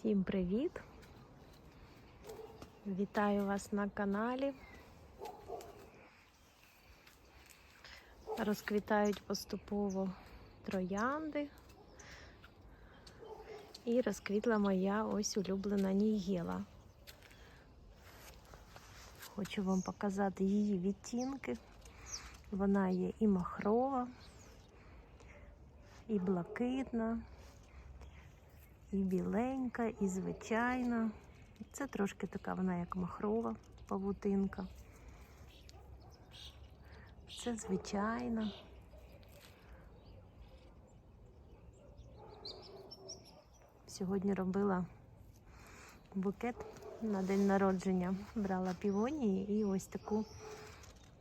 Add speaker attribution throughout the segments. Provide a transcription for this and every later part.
Speaker 1: Всім привіт! Вітаю вас на каналі. Розквітають поступово троянди. І розквітла моя ось улюблена нігела. Хочу вам показати її відтінки. Вона є і махрова, і блакитна, і біленька, і звичайна. Це трошки така вона, як махрова павутинка. Це звичайна. Сьогодні робила букет на день народження. Брала півонії і ось таку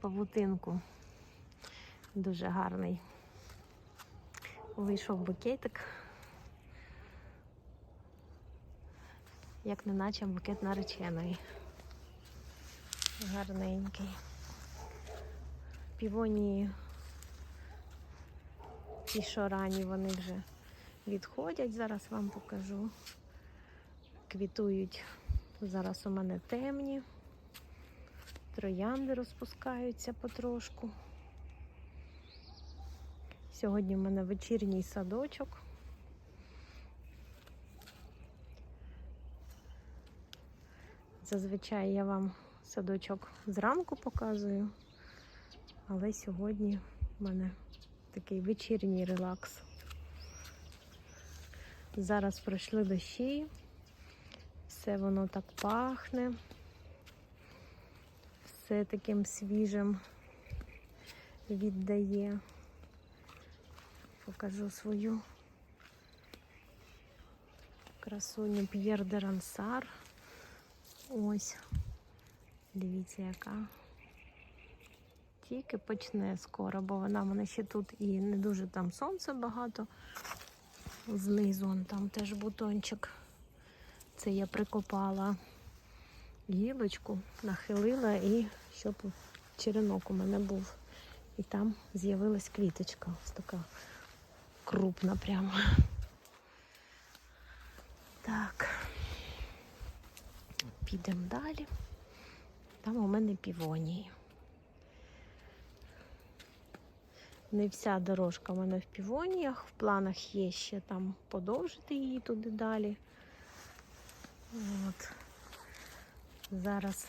Speaker 1: павутинку. Дуже гарний. Вийшов букетик. Як не наче букет нареченої. Гарненький. Півонії ті, що рані, вони вже відходять. Зараз вам покажу. Квітують. Зараз у мене темні. Троянди розпускаються потрошку. Сьогодні в мене вечірній садочок. Зазвичай я вам садочок зранку показую, але сьогодні в мене такий вечірній релакс. Зараз пройшли дощі, все воно так пахне, все таким свіжим віддає. Покажу свою красуню П'єр де Рансар. Ось, дивіться, яка. Тільки почне скоро, бо вона в мене ще тут і не дуже там сонце багато. Знизу он там теж бутончик. Це я прикопала гілочку, нахилила і щоб черенок у мене був. І там з'явилась квіточка. Ось така крупна прямо. Так. Підемо далі. Там у мене півонії. Не вся дорожка в мене в півоніях. В планах є ще там подовжити її туди далі. От. Зараз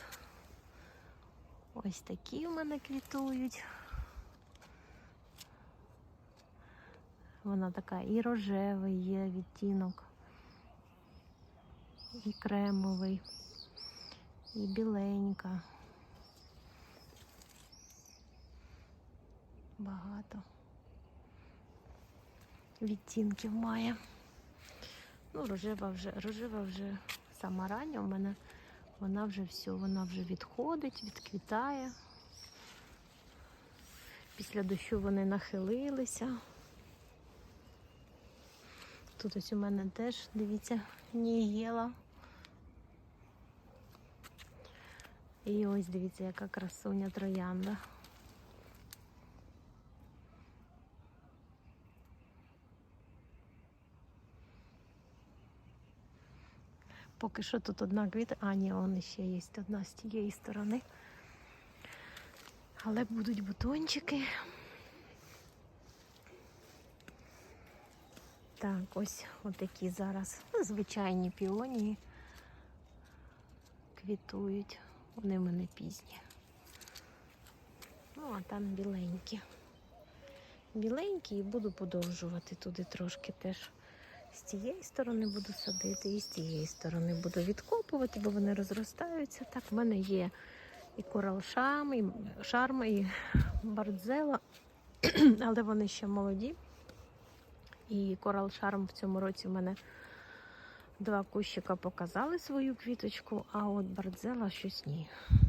Speaker 1: ось такі в мене квітують. Вона така і рожевий є відтінок, і кремовий, і біленька. Багато відтінків має. Ну, рожева вже, рожева вже сама рання у мене, вона вже все, вона вже відходить, відквітає. Після дощу вони нахилилися. Тут ось у мене теж, дивіться, нігела. І ось дивіться, яка красуня троянда. Поки що тут одна квіта, а ні, он ще є одна з тієї сторони. Але будуть бутончики. Так, ось отакі зараз ну, звичайні піонії квітують. Вони в мене пізні. Ну, а там біленькі. Біленькі і буду подовжувати туди трошки теж. З цієї сторони буду садити і з цієї сторони буду відкопувати, бо вони розростаються. Так, в мене є і коралшам, і шарма, і бардзела, але вони ще молоді. І Coral Charm в цьому році в мене два кущика показали свою квіточку, а от Бардзела щось ні.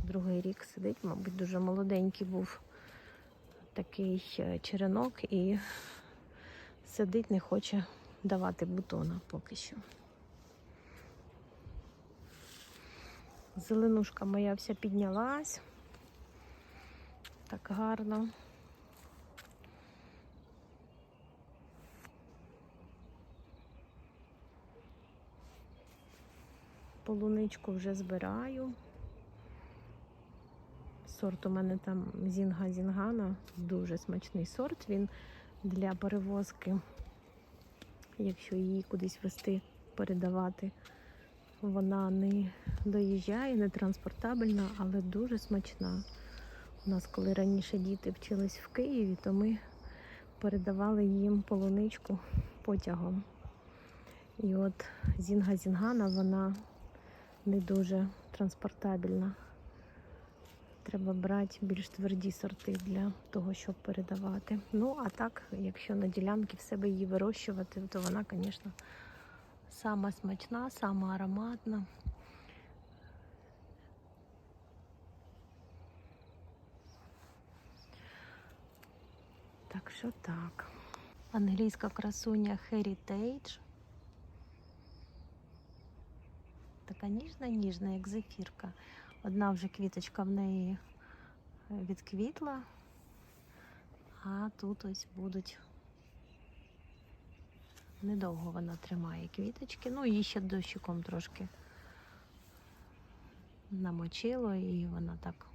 Speaker 1: Другий рік сидить, мабуть, дуже молоденький був такий черенок і сидить, не хоче давати бутона поки що. Зеленушка моя вся піднялась. Так гарно. Полуничку вже збираю. Сорт у мене там Зінга Зінгана, дуже смачний сорт. Він для перевозки, якщо її кудись вести, передавати, вона не доїжджає, не транспортабельна, але дуже смачна. У нас, коли раніше діти вчились в Києві, то ми передавали їм полуничку потягом. І от Зінга Зінгана, вона не дуже транспортабельна. Треба брати більш тверді сорти для того, щоб передавати. Ну, а так, якщо на ділянки в себе її вирощувати, то вона, звісно, сама смачна, сама ароматна. Так що так. Англійська красуня Heritage. Така ніжна-ніжна, як зефірка. Одна вже квіточка в неї е, відквітла, а тут ось будуть. Недовго вона тримає квіточки. Ну, її ще дощиком трошки намочило, і вона так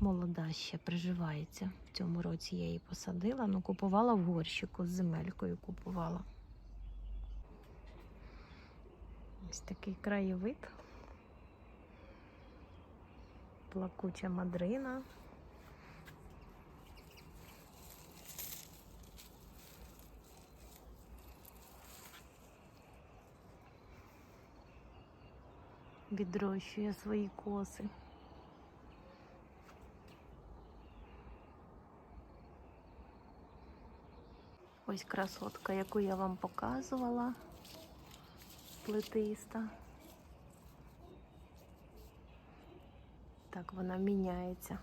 Speaker 1: молода ще приживається. В цьому році я її посадила, ну купувала в горщику з земелькою купувала. Ось такий краєвид. Плакуча мадрина. Відрощує свої коси. Ось красотка, яку я вам показувала, плетиста. Так вона міняється.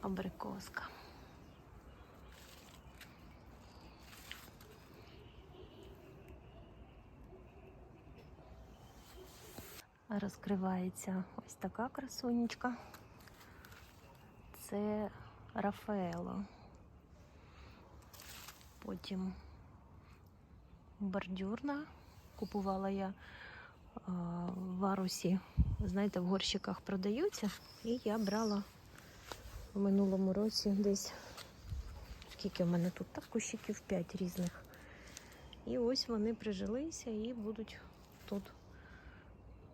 Speaker 1: Абрикоска. Розкривається ось така красунечка. Це Рафаело. Потім бордюрна. Купувала я в Арусі, знаєте, в горщиках продаються. І я брала в минулому році десь, скільки в мене тут, так кущиків 5 різних. І ось вони прижилися і будуть тут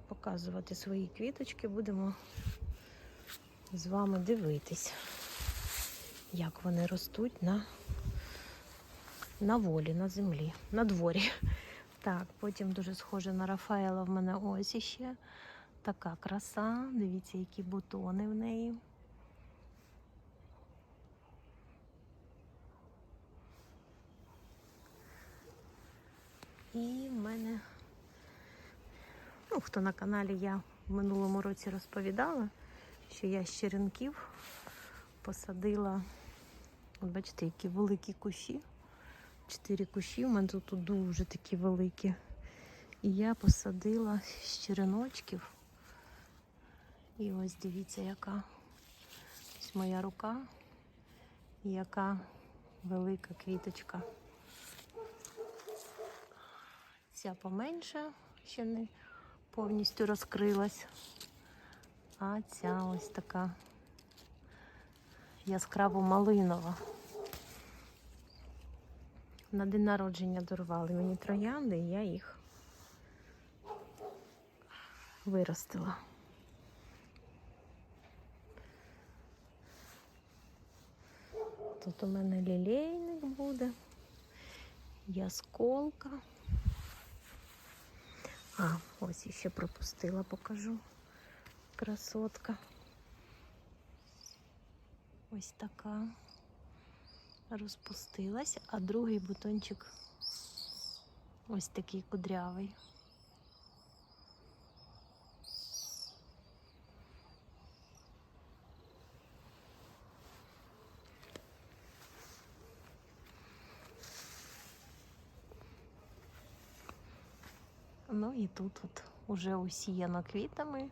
Speaker 1: показувати свої квіточки. Будемо з вами дивитись, як вони ростуть на на волі, на землі, на дворі. Так, потім дуже схоже на Рафаела в мене ось іще. Така краса. Дивіться, які бутони в неї. І в мене, ну, хто на каналі я в минулому році розповідала, що я з черенків посадила, от бачите, які великі кущі. Чотири кущі, у мене тут дуже такі великі. І я посадила з череночків. І ось дивіться, яка ось моя рука, яка велика квіточка. Ця поменше, ще не повністю розкрилась. А ця ось така яскраво малинова. На день народження дарували мені троянди, і я їх виростила. Тут у мене лілейник буде, ясколка. А, ось іще пропустила, покажу. Красотка. Ось така розпустилась, а другий бутончик ось такий кудрявий. Ну і тут от уже усіяно квітами.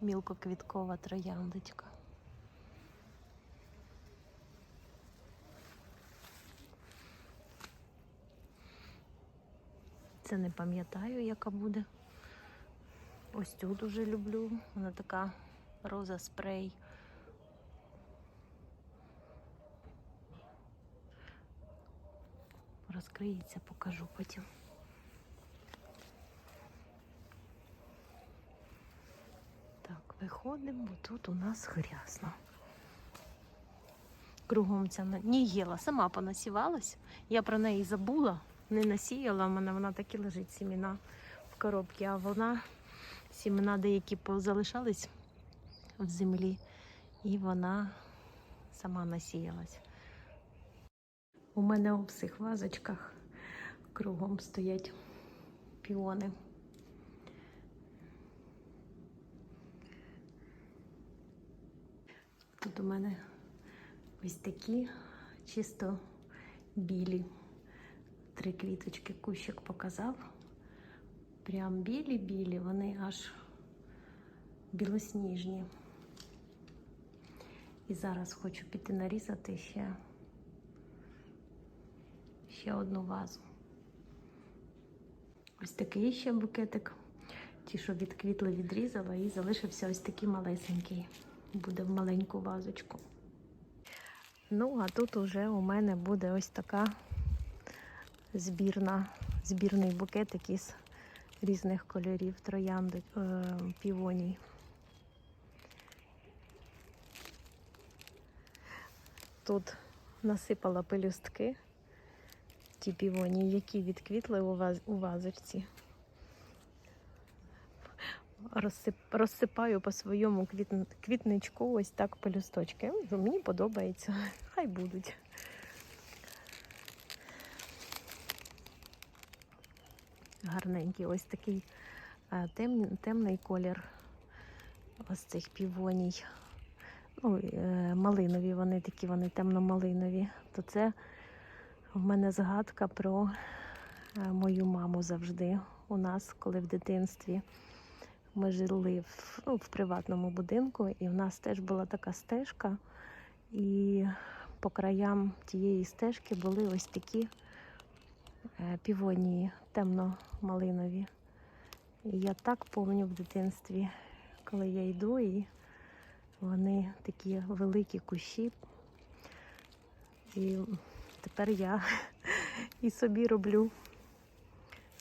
Speaker 1: Мілкоквіткова трояндочка. Це не пам'ятаю, яка буде. Ось цю дуже люблю. Вона така роза спрей. Розкриється, покажу потім. Так, виходимо, бо тут у нас грязно. Кругом ця Нігела сама понасівалась. Я про неї забула, не насіяла. У мене вона так і лежить сіміна в коробці, а вона сімена деякі позалишались в землі, і вона сама насіялась. У мене у всіх вазочках кругом стоять піони. Тут у мене ось такі чисто білі. Три квіточки кущик показав. Прям білі-білі, вони аж білосніжні. І зараз хочу піти нарізати ще, ще одну вазу. Ось такий ще букетик. Ті, що відквітли, відрізала, і залишився ось такий малесенький. Буде в маленьку вазочку. Ну, а тут уже у мене буде ось така збірна, збірний букетик із різних кольорів троянди е, півоній. Тут насипала пелюстки, ті півонії, які відквітли у, ваз, у вазочці. Розсип, розсипаю по своєму квіт, квітничку ось так пелюсточки. Мені подобається, хай будуть. Гарненький, ось такий е, темний, темний колір ось цих півоній. Ну, е, малинові вони такі, вони темно-малинові. То це в мене згадка про е, мою маму завжди. У нас, коли в дитинстві ми жили в, ну, в приватному будинку, і в нас теж була така стежка, і по краям тієї стежки були ось такі півонії темно-малинові. Я так пам'ятаю в дитинстві, коли я йду, і вони такі великі кущі. І тепер я і собі роблю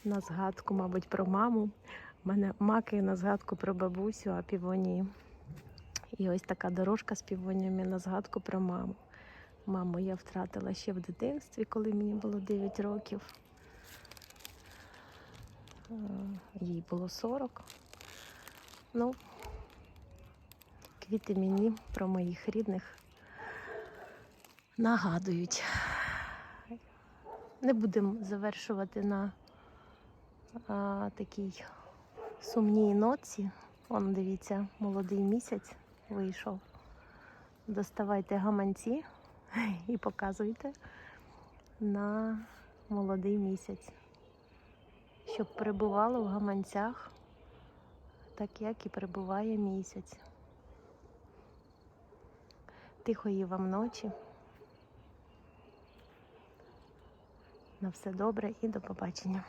Speaker 1: на згадку, мабуть, про маму. У мене маки на згадку про бабусю, а півонії. І ось така дорожка з півоніями на згадку про маму. Маму я втратила ще в дитинстві, коли мені було 9 років. Їй було 40. Ну, квіти мені про моїх рідних нагадують. Не будемо завершувати на а, такій сумній ноці. Вон, дивіться, молодий місяць вийшов. Доставайте гаманці і показуйте на молодий місяць, щоб перебувало в гаманцях, так як і перебуває місяць. Тихої вам ночі. На все добре і до побачення.